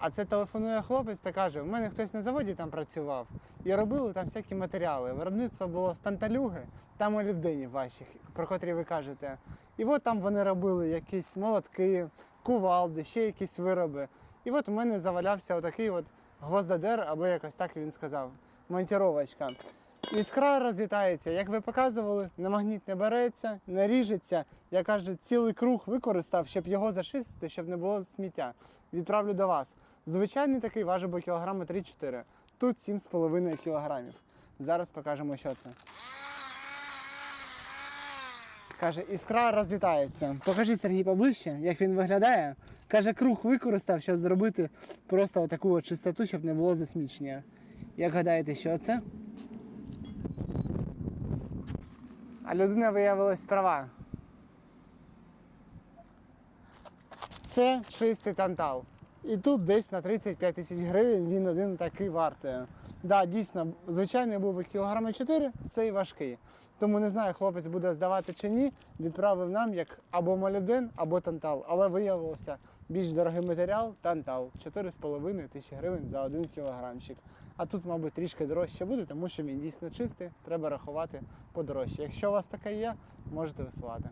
А це телефонує хлопець та каже: у мене хтось на заводі там працював і робили там всякі матеріали. Виробництво було станталюги, там та людині ваших, про котрі ви кажете. І от там вони робили якісь молотки, кувалди, ще якісь вироби. І от у мене завалявся отакий от гвоздодер, або якось так він сказав, монтіровочка. Іскра розлітається, як ви показували, на магніт не береться, не ріжеться. Я кажу, цілий круг використав, щоб його зашистити, щоб не було сміття. Відправлю до вас. Звичайний такий важить би кілограми 3-4. Тут 7,5 кілограмів. Зараз покажемо, що це. Каже, іскра розлітається. Покажи Сергій поближче, як він виглядає. Каже, круг використав, щоб зробити просто таку от чистоту, щоб не було засмічення. Як гадаєте, що це? А людина виявилась права. Це чистий тантал. І тут десь на 35 тисяч гривень він один такий вартує. Да, дійсно, звичайний був би кілограми 4, цей важкий. Тому не знаю, хлопець буде здавати чи ні. Відправив нам як або молібден, або тантал. Але виявився більш дорогий матеріал тантал 4,5 тисячі гривень за один кілограмчик. А тут, мабуть, трішки дорожче буде, тому що він дійсно чистий, треба рахувати подорожче. Якщо у вас таке є, можете висилати.